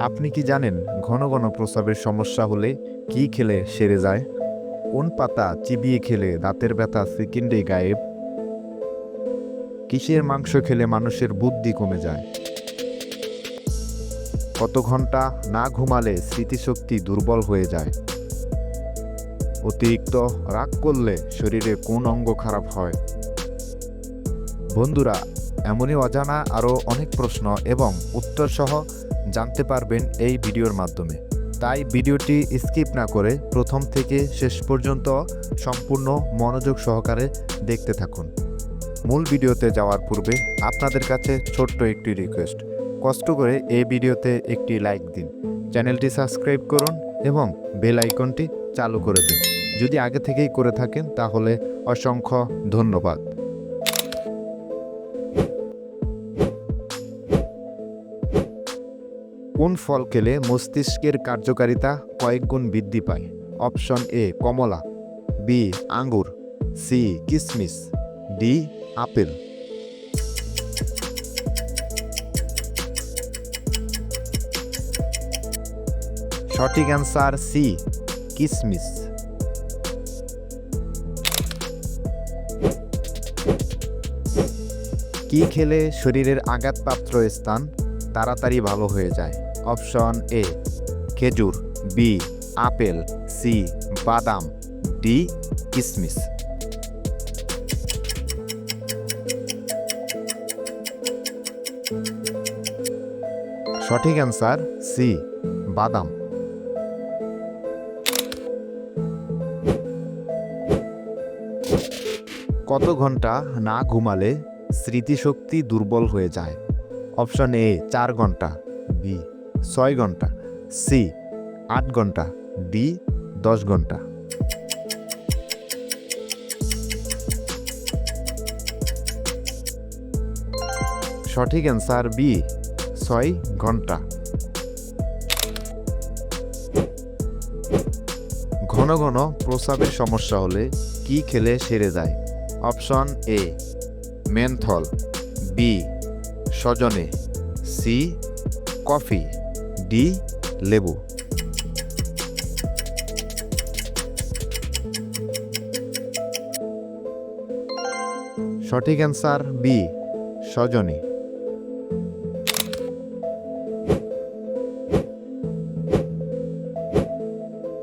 আপনি কি জানেন ঘন ঘন প্রস্রাবের সমস্যা হলে কি খেলে সেরে যায়? কোন পাতা চিবিয়ে খেলে দাঁতের ব্যথা সেকেন্ডে গায়েব? কিসের মাংস খেলে মানুষের বুদ্ধি কমে যায়? কত ঘণ্টা না ঘুমালে স্মৃতিশক্তি দুর্বল হয়ে যায়। অতিরিক্ত রাগ করলে শরীরে কোন অঙ্গ খারাপ হয়? বন্ধুরা, এমনই অজানা আরও অনেক প্রশ্ন এবং উত্তর সহ জানতে পারবেন এই ভিডিওর মাধ্যমে। তাই ভিডিওটি স্কিপ না করে প্রথম থেকে শেষ পর্যন্ত সম্পূর্ণ মনোযোগ সহকারে দেখতে থাকুন। মূল ভিডিওতে যাওয়ার পূর্বে আপনাদের কাছে ছোট্ট একটি রিকোয়েস্ট। কষ্ট করে এই ভিডিওতে একটি লাইক দিন, চ্যানেলটি সাবস্ক্রাইব করুন এবং বেল আইকনটি চালু করে দিন। যদি আগে থেকেই করে থাকেন তাহলে অসংখ্য ধন্যবাদ। কোন ফল খেলে মস্তিষ্কের কার্যকারিতা কয়েক গুণ বৃদ্ধি পায়? অপশন এ, কমলা। বি, আঙ্গুর। সি, কিসমিস। D, apple. সঠিক অ্যান্সার সি, কিসমিস। কি খেলে শরীরের আঘাতপ্রাপ্ত স্থান তাড়াতাড়ি ভালো হয়ে যায়? অপশন এ, খেজুর, বি, আপেল, সি, বাদাম, ডি, কিসমিস। সঠিক অ্যান্সার সি, বাদাম। কত ঘণ্টা না ঘুমালে স্মৃতিশক্তি দুর্বল হয়ে যায়? অপশন এ, চার ঘণ্টা, বি ছয় ঘণ্টা, সি, আট ঘণ্টা, ডি, দশ ঘণ্টা। সঠিক অ্যান্সার বি, ছয় ঘণ্টা। ঘন ঘন প্রস্রাবের সমস্যা হলে কি খেলে সেরে যায়? Option A, menthol. বি, সজনে। C, coffee. ডি লেবু সঠিক অ্যান্সার বি সজনে।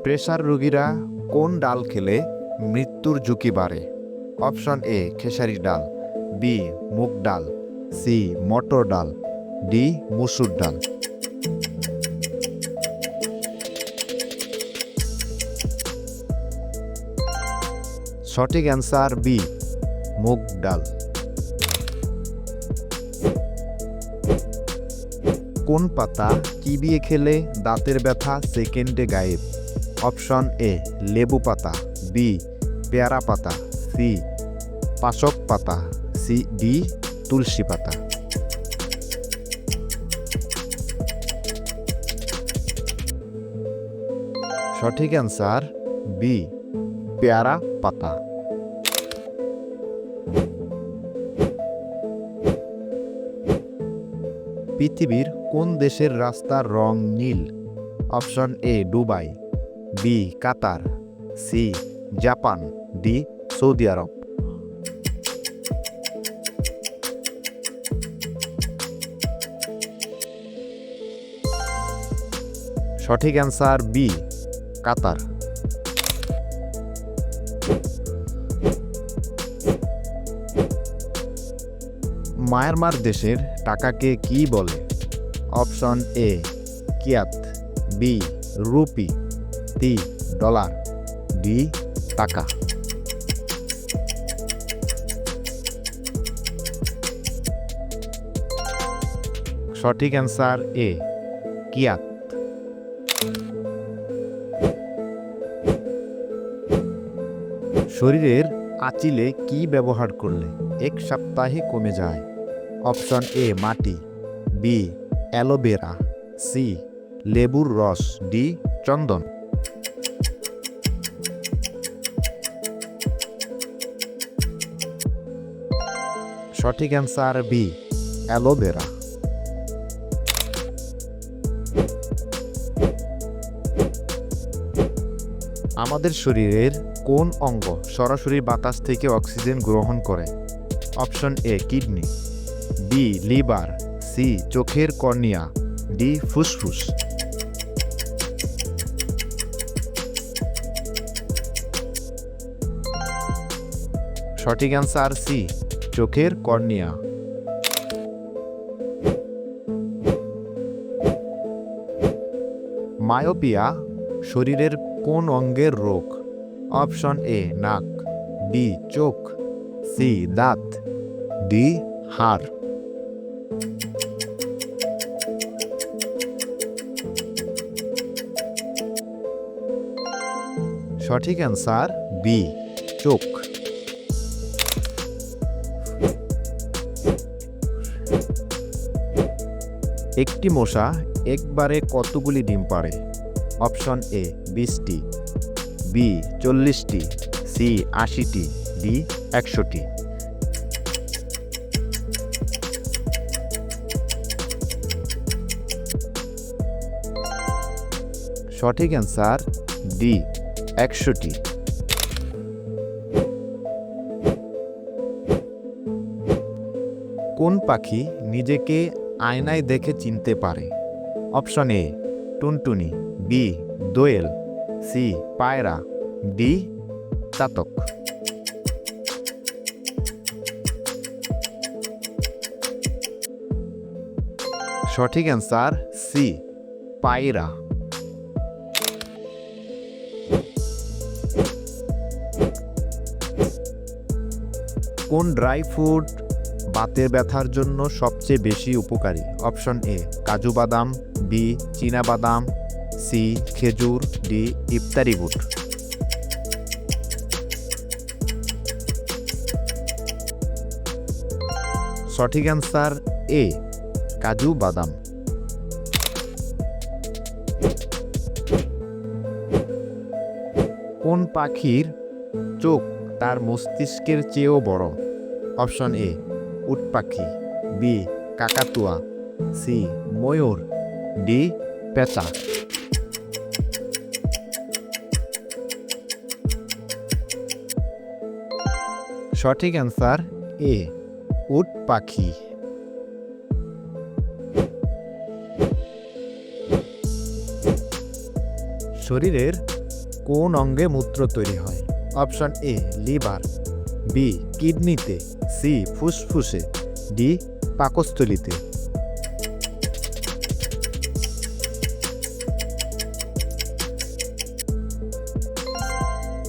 প্রেশার রোগীরা কোন ডাল খেলে মৃত্যুর ঝুঁকি বাড়ে? অপশন এ খেসারি ডাল বি মুগ ডাল সি মটর ডাল ডি মুসুর ডাল। সঠিক অ্যান্সার বি, মুগ ডাল। কোন পাতা চিবিয়ে খেলে দাঁতের ব্যথা সেকেন্ডে গায়েব? অপশন এ, লেবু পাতা, বি, পেয়ারা পাতা, সি, পাশক পাতা, সি, ডি, তুলসী পাতা। সঠিক অ্যান্সার বি, পেয়ারা পাতা। পৃথিবীর কোন দেশের রাস্তার রং নীল? Option A Dubai. B Qatar. C Japan. D Saudi আরব। সঠিক অ্যান্সার বি কাতার। মায়ানমার দেশের টাকাকে কি বলে? Option A, kyat, B, rupee, C, dollar, D, টাকা। সঠিক অ্যান্সার এ, কিয়াত। শরীরের আচিলে কি ব্যবহার করলে এক সপ্তাহে কমে যায়? অপশন এ, মাটি, বি অ্যালোভেরা, সি, লেবুর রস, ডি, চন্দন। সঠিক অ্যান্সার বি, অ্যালোভেরা। আমাদের শরীরের কোন অঙ্গ সরাসরি বাতাস থেকে অক্সিজেন গ্রহণ করে? Option A, kidney. B, liver. C, চোখের কর্নিয়া, ডি, ফুসফুস। সঠিক অ্যান্সার সি, চোখের কর্নিয়া। মায়োপিয়া, শরীরের কোন অঙ্গের রোগ? অপশন এ, নাক, বি, চোখ, সি, দাঁত, ডি, হাড়। সঠিক অ্যান্সার বি, চোখ। একটি মশা একবারে কতগুলি ডিম পাড়ে? অপশন এ, বিশটি। বি, চল্লিশটি। সি, আশিটি। ডি, একশোটি। সঠিক অ্যান্সার ডি একশোটি। কোন পাখি নিজেকে আয়নায় দেখে চিনতে পারে? অপশন এ, টুনটুনি, বি, দোয়েল, সি, পায়রা, ডি চাতক সঠিক অ্যান্সার সি, পায়রা। কোন ড্রাই ফ্রুট বাতের ব্যথার জন্য সবচেয়ে বেশি উপকারী? অপশন এ, কাজু বাদাম বি বাদাম সি খেজুর ডি ইফতারি বুট। সঠিক অ্যান্সার এ, কাজু বাদাম। কোন পাখির চোখ তার মস্তিষ্কের চেয়েও বড়। অপশন এ উট পাখি বি, কাকাতুয়া। সি, ময়ূর। ডি, পেঁচা। সঠিক অ্যান্সার এ উট পাখি শরীরের কোন অঙ্গে মূত্র তৈরি হয়? অপশন এ, লিভার, বি, কিডনিতে, সি, ফুসফুসে, ডি, পাকস্থলিতে।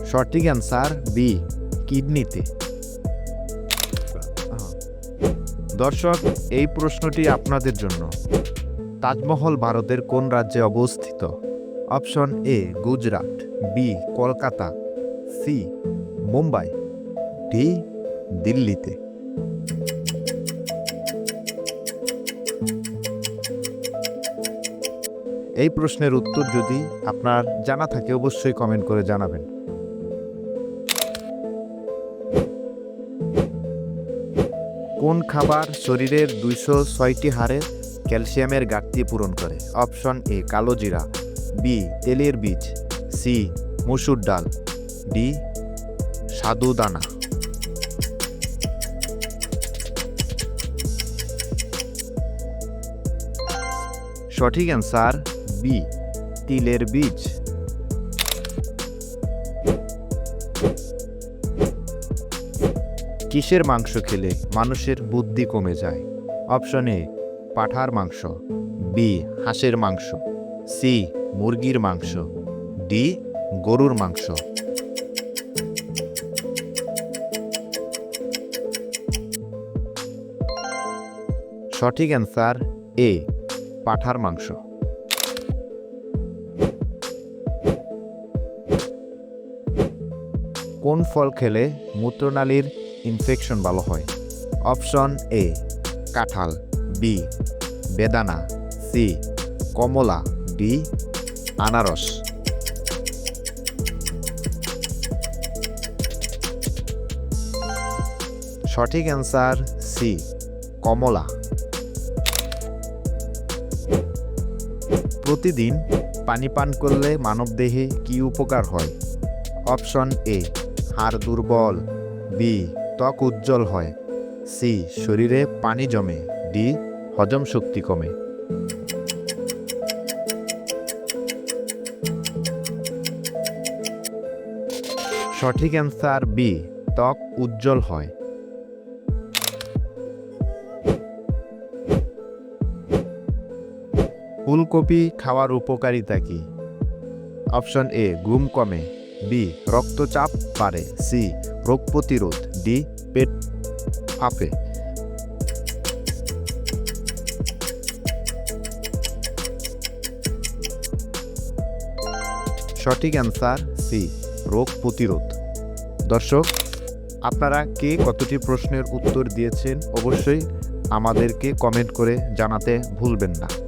সঠিক অ্যান্সার, বি, কিডনিতে। দর্শক, এই প্রশ্নটি আপনাদের জন্য। তাজমহল ভারতের কোন রাজ্যে অবস্থিত? Option A, Gujarat, B, Kolkata. C, Mumbai, D, দিল্লিতে। এই প্রশ্নের উত্তর যদি আপনার জানা থাকে, অবশ্যই কমেন্ট করে জানাবেন। কোন খাবার শরীরের দুইশো ছয়টি হাড়ের ক্যালসিয়ামের ঘাটতি পূরণ করে? অপশন এ, কালো জিরা, বি, তেলের বীজ, সি, মসুর ডাল। ডি সাদু দানা। সঠিক অ্যান্সার বি, তিলের বীজ। কিসের মাংস খেলে মানুষের বুদ্ধি কমে যায়? অপশন এ, পাঠার মাংস, বি, হাঁসের মাংস, সি, মুরগির মাংস, ডি, গরুর মাংস। সঠিক অ্যান্সার এ, পাঠার মাংস। কোন ফল খেলে মূত্রনালীর ইনফেকশন ভালো হয়? অপশন এ, কাঁঠাল বি বেদানা সি কমলা ডি আনারস। সঠিক অ্যান্সার সি, কমলা। প্রতিদিন পানি পান করলে মানবদেহে কী উপকার হয়? অপশন এ, হাড় দুর্বল। বি, ত্বক উজ্জ্বল হয়। সি, শরীরে পানি জমে। ডি, হজম শক্তি কমে। সঠিক অ্যান্সার বি, ত্বক উজ্জ্বল হয়। ফুলকপি খাওয়ার উপকারিতা কি? অপশন এ, ঘুম কমে। বি, রক্তচাপ বাড়ে। সি, রোগ প্রতিরোধ। ডি, পেট ফাঁপে। সঠিক অ্যান্সার, সি, রোগ প্রতিরোধ। দর্শক, আপনারা কে কতটি প্রশ্নের উত্তর দিয়েছেন অবশ্যই আমাদেরকে কমেন্ট করে জানাতে ভুলবেন না।